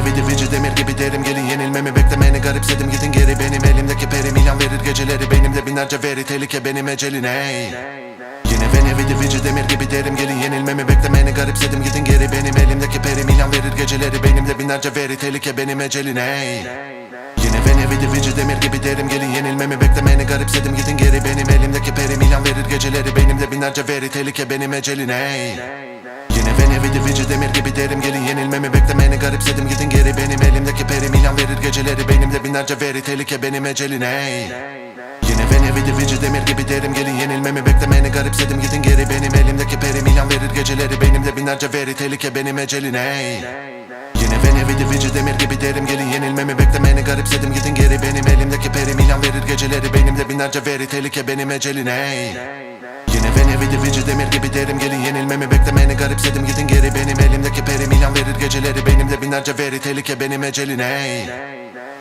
nevi divici demir gibi derim gelin yenilmemi beklemeni garipsedim. Gidin geri benim elimdeki peri milyon verir geceleri benimde binlerce veri tehlike benim ecelin ey Yine ve nevi divici demir gibi derim gelin yenilmemi beklemeni garipsedim. Gidin geri benim elimdeki peri milyon verir geceleri benimde binlerce veri tehlike benim ecelin ey Yine ve nevi divici demir gibi derim gelin yenilmemi beklemeni garipsedim. Gidin geri benim elimdeki peri milyon verir geceleri benimde binlerce veri tehlike benim ecelin ey Yine ve nevi divici demir gibi derim. Gelin yenilmemi beklemeni garipsedim. Gidin geri benim elimdeki peri milyon verir geceleri benimde binlerce veri. Tehlike benim ecelin ey Yine ve nevi divici demir gibi derim. Gelin yenilmemi beklemeni garipsedim. Gidin geri benim elimdeki peri milyon verir geceleri benimde binlerce veri. Tehlike benim ecelin ey Yine ve nevi divici demir gibi derim. Gelin yenilmemi beklemeni garipsedim. Gidin geri benim elimdeki peri milyon verir geceleri benimde binlerce veri. Tehlike benim ecelin ey Yine ve nevi divici demir gibi derim. Gelin yenilmemi beklemeni garipsedim. Gidin geri benim elimdeki peri milyon verir geceleri. Benimde binlerce veri tehlike benim ecelin ey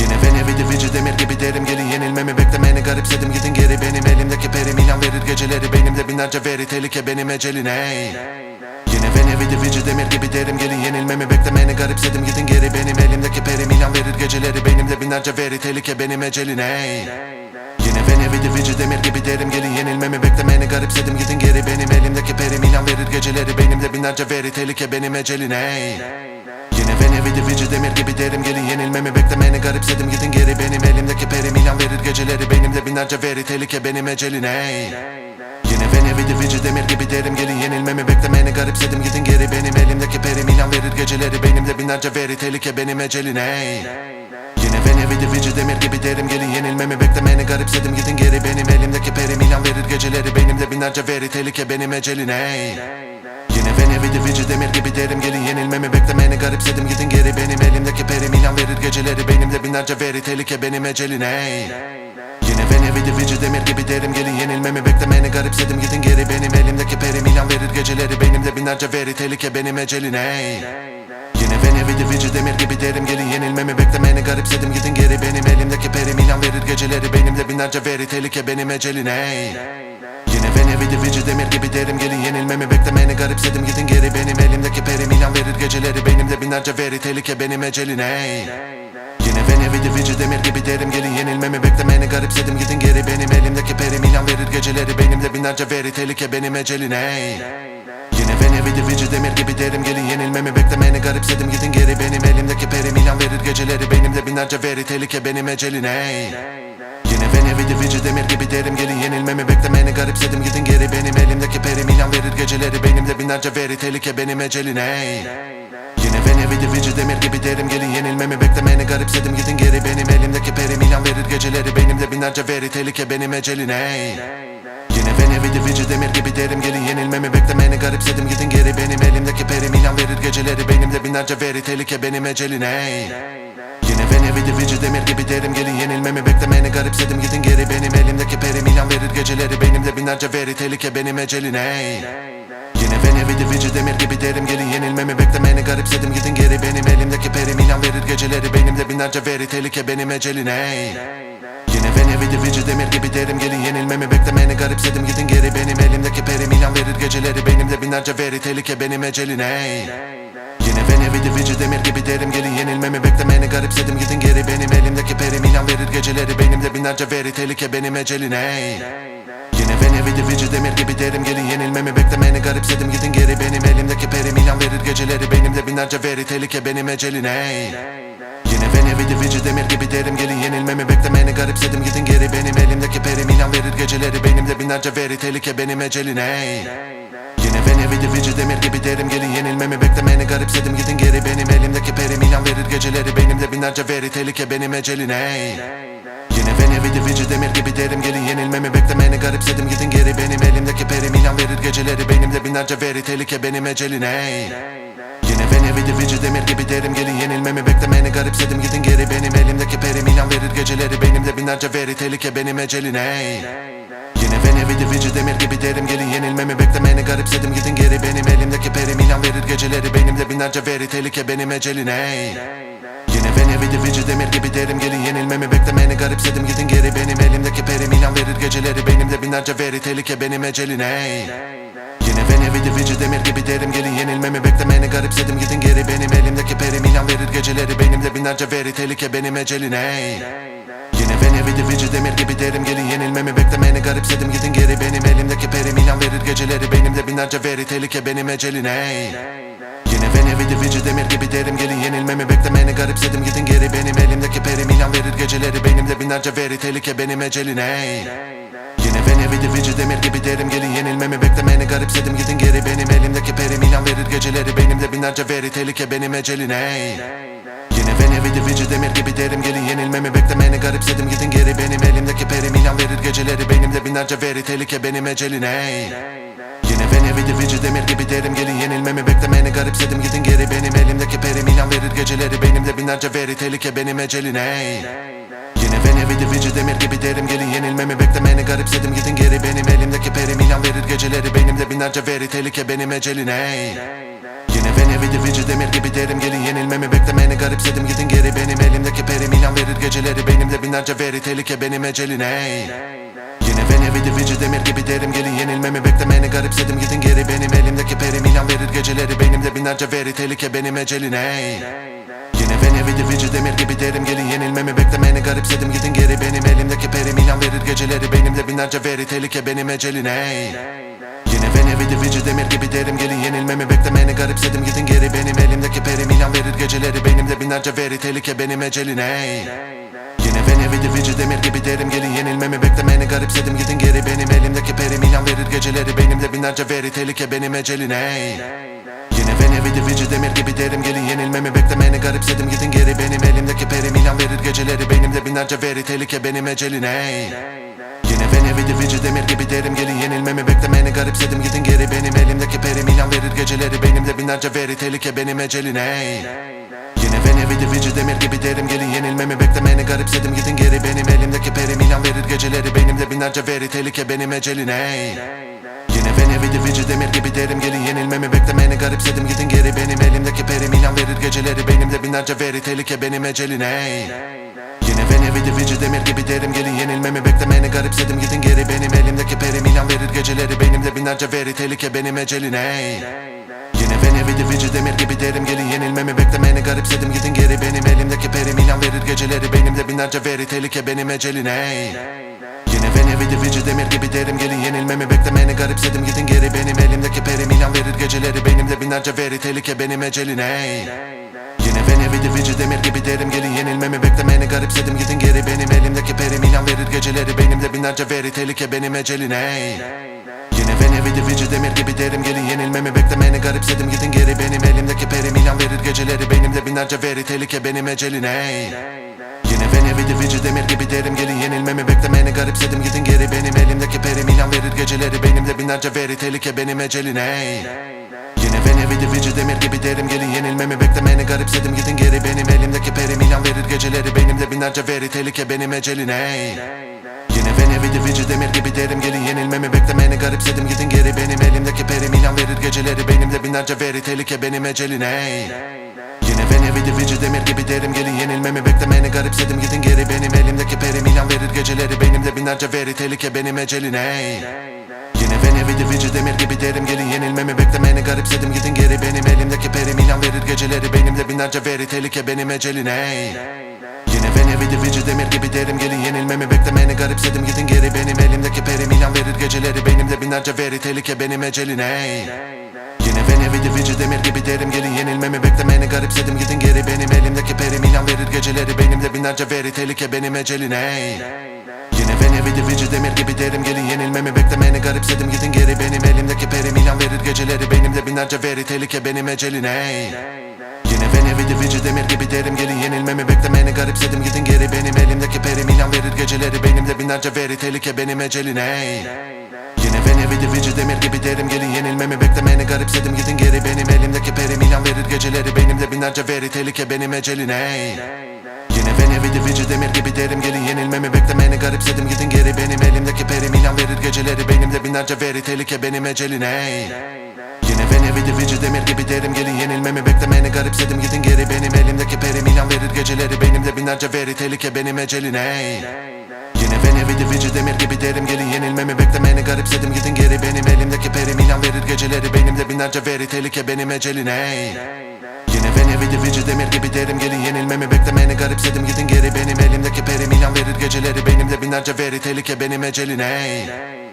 Yine ve nevi divici demir gibi derim. Gelin yenilmemi beklemeni garipsedim. Gidin geri benim elimdeki peri milyon verir geceleri. Benimde binlerce veri tehlike benim ecelin ey Yine ve nevi divici demir gibi derim. Gelin yenilmemi beklemeni garipsedim. Gidin geri benim elimdeki peri milyon verir geceleri. Benimde binlerce veri tehlike benim ecelin ey Yine ve nevi divici demir gibi derim. Gelin yenilmemi beklemeni garipsedim. Gidin geri benim elimdeki peri milyon verir geceleri. Benimde binlerce veri. Tehlike benim ecelin ey. Yine ve nevi divici demir gibi derim. Gelin yenilmemi beklemeni garipsedim. Gidin geri benim elimdeki peri milyon verir geceleri. Benimde binlerce veri. Tehlike benim ecelin ey. Yine ve nevi divici demir gibi derim. Gelin yenilmemi beklemeni garipsedim. Gidin geri benim elimdeki peri milyon verir geceleri. Benimde binlerce veri. Tehlike benim ecelin ey Yine ve nevi divici demir gibi derim. Gelin yenilmemi beklemeni garipsedim. Gidin geri benim elimdeki peri milyon verir geceleri benimde binlerce veri. Tehlike benim ecelin ey Yine ve nevi divici demir gibi derim. Gelin yenilmemi beklemeni garipsedim. Gidin geri benim elimdeki peri milyon verir geceleri benimde binlerce veri. Tehlike benim ecelin ey Yine ve nevi divici demir gibi derim. Gelin yenilmemi beklemeni garipsedim. Gidin geri benim elimdeki peri milyon verir geceleri benimde binlerce veri. Tehlike benim ecelin ey Yine ve nevi divici demir gibi derim gelin yenilmemi beklemeni garipsedim. Gidin geri benim elimdeki peri milyon verir geceleri benimde binlerce veri tehlike benim ecelin ey Yine ve nevi divici demir gibi derim gelin yenilmemi beklemeni garipsedim. Gidin geri benim elimdeki peri milyon verir geceleri benimde binlerce veri tehlike benim ecelin ey Yine ve nevi divici demir gibi derim gelin yenilmemi beklemeni garipsedim. Gidin geri benim elimdeki peri milyon verir geceleri benimde binlerce veri tehlike benim ecelin ey Yine ve nevi divici demir gibi derim. Gelin yenilmemi beklemeni garipsedim. Gidin geri benim elimdeki peri milyon verir geceleri benimde binlerce veri. Tehlike benim ecelin ey Yine ve nevi divici demir gibi derim. Gelin yenilmemi beklemeni garipsedim. Gidin geri benim elimdeki peri milyon verir geceleri benimde binlerce veri. Tehlike benim ecelin ey Yine ve nevi divici demir gibi derim. Gelin yenilmemi beklemeni garipsedim. Gidin geri benim elimdeki peri milyon verir geceleri benimde binlerce veri. Tehlike benim ecelin ey Yine ve nevi divici demir gibi derim. Gelin yenilmemi beklemeni garipsedim. Gidin geri benim elimdeki peri milyon verir geceleri. Benimde binlerce veri tehlike benim ecelin ey. Yine ve nevi divici demir gibi derim. Gelin yenilmemi beklemeni garipsedim. Gidin geri benim elimdeki peri milyon verir geceleri. Benimde binlerce veri tehlike benim ecelin ey. Yine ve nevi divici demir gibi derim. Gelin yenilmemi beklemeni garipsedim. Gidin geri benim elimdeki peri milyon verir geceleri. Benimde binlerce veri tehlike benim ecelin ey Yine ve nevi divici demir gibi derim gelin yenilmemi beklemeni garipsedim. Gidin geri benim elimdeki peri milyon verir geceleri benimde binlerce veri tehlike benim ecelin ey Yine ve nevi divici demir gibi derim gelin yenilmemi beklemeni garipsedim. Gidin geri benim elimdeki peri milyon verir geceleri benimde binlerce veri tehlike benim ecelin ey Yine ve nevi divici demir gibi derim gelin yenilmemi beklemeni garipsedim. Gidin geri benim elimdeki peri milyon verir geceleri benimde binlerce veri tehlike benim ecelin ey Yine ve nevi divici demir gibi derim gelin yenilmemi beklemeni garipsedim. Gidin geri benim elimdeki peri milyon verir geceleri benimde binlerce veri tehlike benim ecelin ey. Yine ve nevi divici demir gibi derim gelin yenilmemi beklemeni garipsedim. Gidin geri benim elimdeki peri milyon verir geceleri benimde binlerce veri tehlike benim ecelin ey. Yine ve nevi divici demir gibi derim gelin yenilmemi beklemeni garipsedim. Gidin geri benim elimdeki peri milyon verir geceleri benimde binlerce veri tehlike benim ecelin ey Yine ve nevi divici demir gibi derim gelin yenilmemi beklemeni garipsedim. Gidin geri benim elimdeki peri milyon verir geceleri benimde binlerce veri tehlike benim ecelin ey Yine ve nevi divici demir gibi derim gelin yenilmemi beklemeni garipsedim. Gidin geri benim elimdeki peri milyon verir geceleri benimde binlerce veri tehlike benim ecelin ey Yine ve nevi divici demir gibi derim gelin yenilmemi beklemeni garipsedim. Gidin geri benim elimdeki peri milyon verir geceleri benimde binlerce veri tehlike benim ecelin ey Yine ve nevi divici demir gibi derim. Gelin yenilmemi beklemeni garipsedim. Gidin geri benim elimdeki peri milan verir geceleri benimle binlerce veri. Tehlike benim ecelin ey Yine ve nevi divici demir gibi derim. Gelin yenilmemi beklemeni garipsedim. Gidin geri benim elimdeki peri milan verir geceleri benimle binlerce veri. Tehlike benim ecelin ey Yine ve nevi divici demir gibi derim. Gelin yenilmemi beklemeni garipsedim. Gidin geri benim elimdeki peri milan verir geceleri benimle binlerce veri. Tehlike benim ecelin ey Yine ve nevi divici demir gibi derim. Gelin yenilmemi garipsedim gidin geri. Benim elimdeki peri milan verir geceleri. Benimle binlerce veri tehlike benim ecelin ey Yine ve nevi divici demir gibi derim. Gelin yenilmemi beklemeni garipsedim gidin geri. Benim elimdeki peri milan verir geceleri. Benimle binlerce veri tehlike benim ecelin ey Yine ve nevi divici demir gibi derim. Gelin yenilmemi beklemeni garipsedim gidin geri. Benim elimdeki peri milan verir geceleri. Benimle binlerce veri tehlike benim ecelin ey Yine. Ve nevi divici demir gibi derim. Gelin yenilmemi beklemeni garipsedim. Gidin geri benim elimdeki peri milan verir geceleri benimle binlerce veri. Tehlike benim ecelin ey Yine ve nevi divici demir gibi derim. Gelin yenilmemi beklemeni garipsedim. Gidin geri benim elimdeki peri milan verir geceleri benimle binlerce veri. Tehlike benim ecelin ey Yine ve nevi divici demir gibi derim. Gelin yenilmemi beklemeni garipsedim. Gidin geri benim elimdeki peri milan verir geceleri benimle binlerce veri. Tehlike benim ecelin ey Yine ve nevi divici demir gibi derim. Gelin yenilmemi beklemeni garipsedim. Gidin geri benim elimdeki peri milan verir geceleri benimle binlerce veri. Tehlike benim ecelin ey Yine ve nevi divici demir gibi derim. Gelin yenilmemi beklemeni garipsedim. Gidin geri benim elimdeki peri milan verir geceleri benimle binlerce veri. Tehlike benim ecelin ey Yine ve nevi divici demir gibi derim. Gelin yenilmemi beklemeni garipsedim. Gidin geri benim elimdeki peri milan verir geceleri benimle binlerce veri. Tehlike benim ecelin ey Yine ve nevi divici demir gibi derim. Gelin yenilmemi beklemeni garipsedim. Gidin geri benim elimdeki peri milan verir geceleri. Benimle binlerce veri tehlike benim ecelin ey Yine ve nevi divici demir gibi derim. Gelin yenilmemi beklemeni garipsedim. Gidin geri benim elimdeki peri milan verir geceleri. Benimle binlerce veri tehlike benim ecelin ey Yine ve nevi divici demir gibi derim. Gelin yenilmemi beklemeni garipsedim. Gidin geri benim elimdeki peri milan verir geceleri. Benimle binlerce veri tehlike benim ecelin ey Yine ve nevi divici demir gibi derim. Gelin yenilmemi beklemeni garipsedim. Gidin geri benim elimdeki peri milan verir geceleri benimle binlerce veri. Tehlike benim ecelin ey Yine ve nevi divici demir gibi derim. Gelin yenilmemi beklemeni garipsedim. Gidin geri benim elimdeki peri milan verir geceleri benimle binlerce veri. Tehlike benim ecelin ey Yine ve nevi divici demir gibi derim. Gelin yenilmemi beklemeni garipsedim. Gidin geri benim elimdeki peri milan verir geceleri benimle binlerce veri. Tehlike benim ecelin ey divici demir gibi derim gelin yenilmemi beklemeni garipsedim. Gidin geri benim elimdeki peri milan verir geceleri benimle binlerce veri tehlike benim ecelin ey Yine ve nevi divici demir gibi derim gelin yenilmemi beklemeni garipsedim. Gidin geri benim elimdeki peri milan verir geceleri benimle binlerce veri tehlike benim ecelin ey Yine ve nevi divici demir gibi derim gelin yenilmemi beklemeni garipsedim. Gidin geri benim elimdeki peri milan verir geceleri benimle binlerce veri tehlike benim ecelin ey Nevi divici demir gibi derim. Gelin yenilmemi beklemeni garipsedim. Gidin geri benim elimdeki peri. Milan verir geceleri benimle binlerce veri. Tehlike benim ecelin ey Yine ve nevi divici demir gibi derim. Gelin yenilmemi beklemeni garipsedim. Gidin geri benim elimdeki peri. Milan verir geceleri benimle binlerce veri. Tehlike benim ecelin ey Yine ve nevi divici demir gibi derim. Gelin yenilmemi beklemeni garipsedim. Gidin geri benim elimdeki peri. Milan verir geceleri benimle binlerce veri. Tehlike benim ecelin ey Yine ve nevi divici demir gibi derim. Gelin yenilmemi beklemeni garipsedim. Gidin geri benim elimdeki peri milan verir geceleri. Benimle binlerce veri tehlike benim ecelin ey Yine ve nevi divici demir gibi derim. Gelin yenilmemi beklemeni garipsedim. Gidin geri benim elimdeki peri milan verir geceleri. Benimle binlerce veri tehlike benim ecelin ey Yine ve nevi divici demir gibi derim. Gelin yenilmemi beklemeni garipsedim. Gidin geri benim elimdeki peri milan verir geceleri. Benimle binlerce veri tehlike benim ecelin ey Yine ve nevi divici demir gibi derim. Gelin yenilmemi beklemeni garipsedim. Gidin geri benim elimdeki peri milan verir geceleri benimle binlerce veri. Tehlike benim ecelin ey Yine ve nevi divici demir gibi derim. Gelin yenilmemi beklemeni garipsedim. Gidin geri benim elimdeki peri milan verir geceleri benimle binlerce veri. Tehlike benim ecelin ey Yine ve nevi divici demir gibi derim. Gelin yenilmemi beklemeni garipsedim. Gidin geri benim elimdeki peri milan verir geceleri benimle binlerce veri. Tehlike benim ecelin ey Yine ve nevi divici demir gibi derim. Gelin yenilmemi beklemeni garipsedim. Gidin geri benim elimdeki peri milan verir geceleri benimle binlerce veri. Tehlike benim ecelin ey Yine ve nevi divici demir gibi derim. Gelin yenilmemi beklemeni garipsedim. Gidin geri benim elimdeki peri milan verir geceleri benimle binlerce veri. Tehlike benim ecelin ey Yine ve nevi divici demir gibi derim. Gelin yenilmemi beklemeni garipsedim. Gidin geri benim elimdeki peri milan verir geceleri benimle binlerce veri. Tehlike benim ecelin ey Yine. Ve nevi divici demir gibi derim. Gelin yenilmemi beklemeni garipsedim. Gidin geri benim elimdeki perim. İlan verir geceleri beynimde binlerce veri. Tehlike benim ecelin ey. Yine ve nevi divici demir gibi derim. Gelin yenilmemi beklemeni garipsedim. Gidin geri benim elimdeki perim. İlan verir geceleri beynimde binlerce veri. Tehlike benim ecelin ey